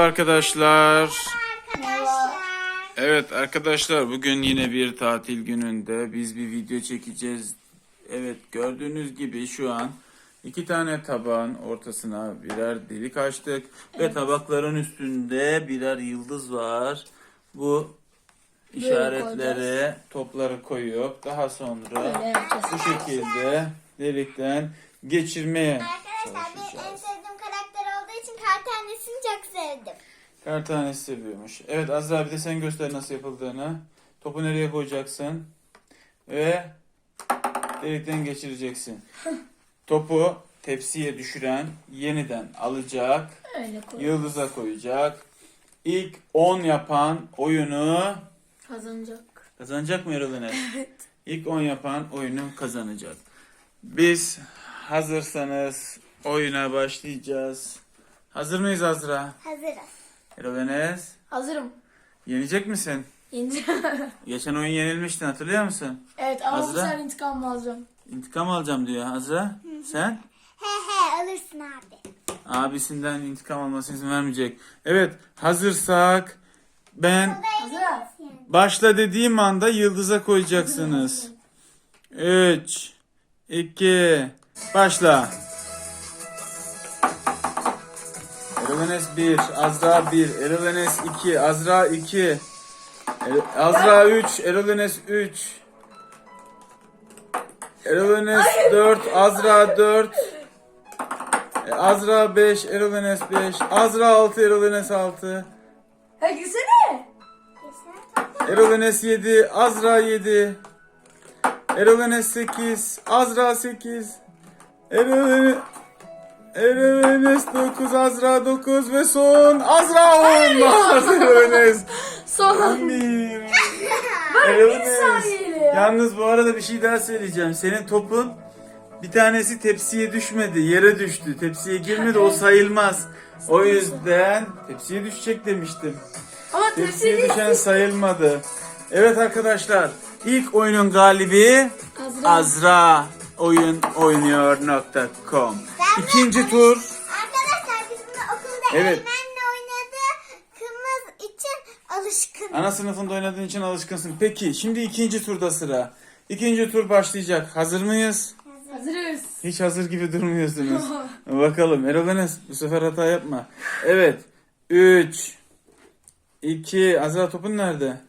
Arkadaşlar. Merhaba. Evet arkadaşlar bugün yine bir tatil gününde biz bir video çekeceğiz. Evet gördüğünüz gibi şu an iki tane tabağın ortasına birer delik açtık ve tabakların üstünde birer yıldız var. Bu işaretleri topları koyup daha sonra bu şekilde delikten geçirmeye çalışacağız. Çok sevdim. Kar tanesi seviyormuş. Evet Azra bir de sen göster nasıl yapıldığını. Topu nereye koyacaksın? Ve delikten geçireceksin. Topu tepsiye düşüren yeniden alacak. Öyle. Yıldıza koyacak. İlk 10 yapan oyunu Kazanacak. kazanacak mı Erol Enes? İlk 10 yapan oyunu kazanacak. Biz hazırsanız oyuna başlayacağız. Hazır mıyız Azra? Hazırız. Erol Enes, Hazırım. yenecek misin? Yeneceğim. Geçen oyun yenilmiştin hatırlıyor musun? evet ama bu Azra? sefer intikam alacağım. İntikam alacağım diyor Azra. Sen? He he alırsın abi. Abisinden intikam almasına izin vermeyecek. Evet hazırsak ben başla dediğim anda yıldıza koyacaksınız. 3 2 başla. Erovenes 1, Azra 1, Erovenes 2, Azra 2, Er- Azra 3, Erovenes 3, Erovenes 4, Azra 4, E, Azra 5, Erovenes 5, Azra 6, Erovenes 6, Ha gitsene. Erovenes 7, Azra 7, Erovenes 8, Azra 8, Erovenes... Erovenes 9, Azra 9 ve son Azra 10. Erovenes Son. 11. bir ya. Yalnız bu arada bir şey daha söyleyeceğim. Senin topun bir tanesi tepsiye düşmedi, yere düştü. Tepsiye girmedi, o sayılmaz. O yüzden tepsiye düşecek demiştim. Ama Tepsiye düşen sayılmadı. Evet arkadaşlar, ilk oyunun galibi Azra. Azra oyun oynuyor.com. İkinci tur Arkadaşlar biz bunu okulda Evet. Eymen'le oynadığımız için alışkın. Ana sınıfında oynadığın için alışkınsın. Peki şimdi ikinci turda sıra. İkinci tur başlayacak. Hazır mıyız? Hazırız. Hiç hazır gibi durmuyorsunuz. Bakalım Erol Enes bu sefer hata yapma. Evet. 3 2 Azra topun nerede?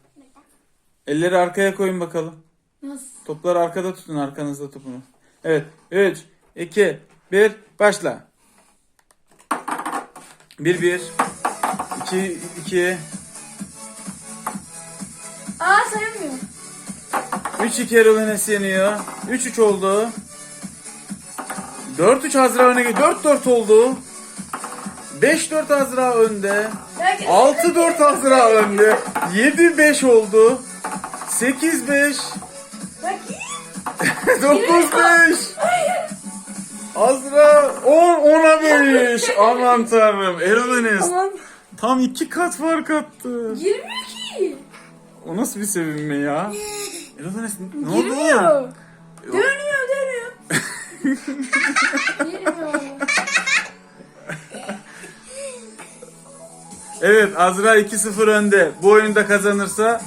Elleri arkaya koyun bakalım. Nasıl? Topları arkada tutun arkanızda topunu. Evet. 3 2 1 başla. 1 1 2 2 Aa sayılmıyor. 3 2 Erol Enes yeniyor. 3 3 oldu. 4 3 Azra öne gidiyor. 4 4 oldu. 5 4 Azra önde. Ya gitsene. 6 4 Azra önde. 7 5 oldu. 8 5 Bak. 9 5 Azra 10 10'a 5 Aman tanrım Erol Enes Tamam. tam 2 kat fark attı. Girmiyor ki. O nasıl bir sevinme ya? Erol Enes ne oldu? Girmiyor. Dönüyor dönüyor. Girmiyor. Evet Azra 2-0 önde. Bu oyunda kazanırsa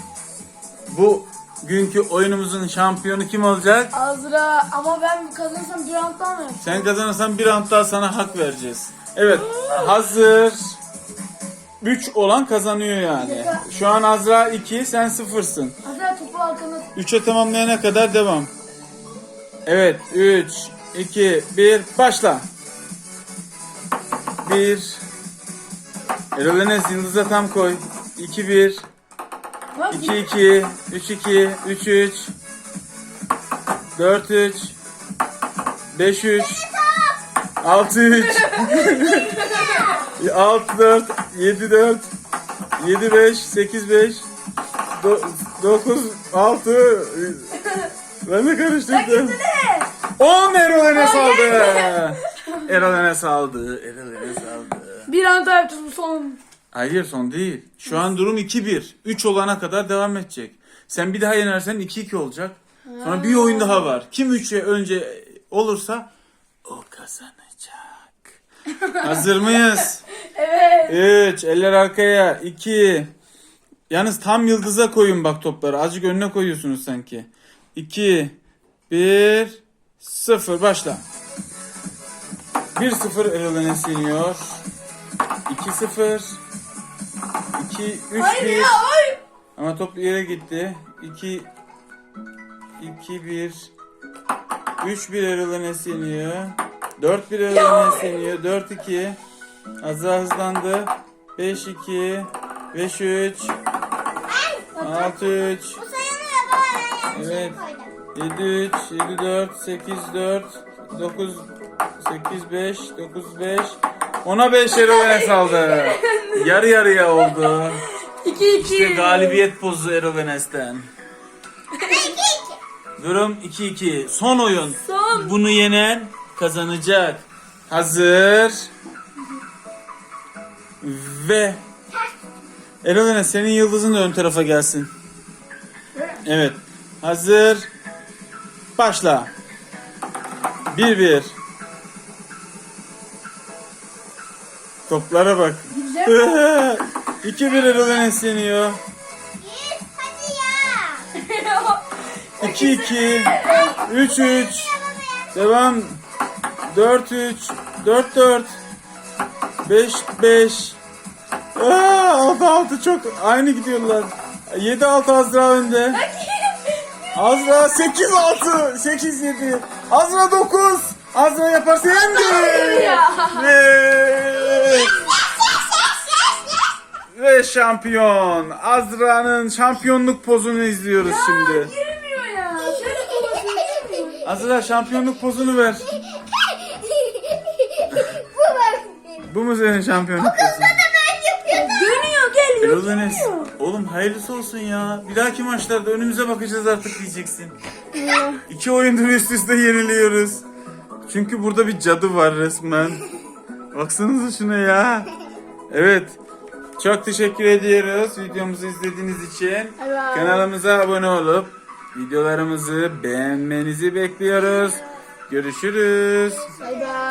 bu günkü oyunumuzun şampiyonu kim olacak? Azra ama ben kazanırsam bir round'dan mı? Sen kazanırsan bir round daha sana hak vereceğiz. Evet hazır. 3 olan kazanıyor yani. Şu an Azra 2 sen 0'sın. Azra topu arkana 3'e tamamlayana kadar devam. Evet 3 2 1 başla. 1 Erol Enes yıldıza tam koy. 2 1 Bak 2 2 3 2 3 3 4 3 5 3 6 3 6 4 7 4 7 5 8 5 9 6 Ben de karıştırdım. 10 Erol Enes aldı. Erol Enes aldı. Erol Enes aldı. bir round daha son. Hayır son değil. Şu an durum 2-1. 3 olana kadar devam edecek. Sen bir daha yenersen 2-2 olacak. Sonra bir oyun daha var. Kim 3'e önce olursa o kazanacak. Hazır mıyız? Evet. 3. Eller arkaya. 2. Yalnız tam yıldıza koyun bak topları. Azıcık önüne koyuyorsunuz sanki. 2. 1. 0. Başla. 1-0 Erol Enes yeniyor. 2-0. 2 3 Hayır 1. ya hayır. Ama top yere gitti. 2 2 1 3 1 Erol Enes yeniyor. 4 1 Erol Enes yeniyor. 4 2 Azra hızlandı. 5 2 5 3 6 3 Bu sayılmıyor baba ben yanlış Evet. koydum. 7 3 7 4 8 4 9 8 5 9 5 10'a 5 Erol Enes aldı. Yarı yarıya oldu. 2 2. İşte galibiyet pozu Erol Enes'ten. Durum 2-2. Son oyun. Son. Bunu yenen kazanacak. Hazır. Ve Erol Enes senin yıldızın da ön tarafa gelsin. Evet. Hazır. Başla. 1-1. Toplara bak. Güzel. 2-1 Erol Enes yeniyor. Git hadi ya. 2-2 3-3 Devam. 4-3 4-4 5-5 6-6 çok aynı gidiyorlar. 7-6 Azra önde. Azra 8-6 8-7 Azra 9 Azra yaparsa yendi. Ve ve şampiyon Azra'nın şampiyonluk pozunu izliyoruz şimdi Girmiyor ya. Şöyle babası girmiyor. Azra şampiyonluk pozunu ver. Bu mu senin şampiyonluk pozun? Kızda da ben yapıyordum. Dönüyor geliyor. Erol Enes. Oğlum hayırlısı olsun ya. Bir dahaki maçlarda önümüze bakacağız artık diyeceksin. İki oyundur üst üste yeniliyoruz. Çünkü burada bir cadı var resmen. Baksanıza şuna ya. Evet. Çok teşekkür ediyoruz videomuzu izlediğiniz için. Evet. Kanalımıza abone olup videolarımızı beğenmenizi bekliyoruz. Görüşürüz. Bay bay.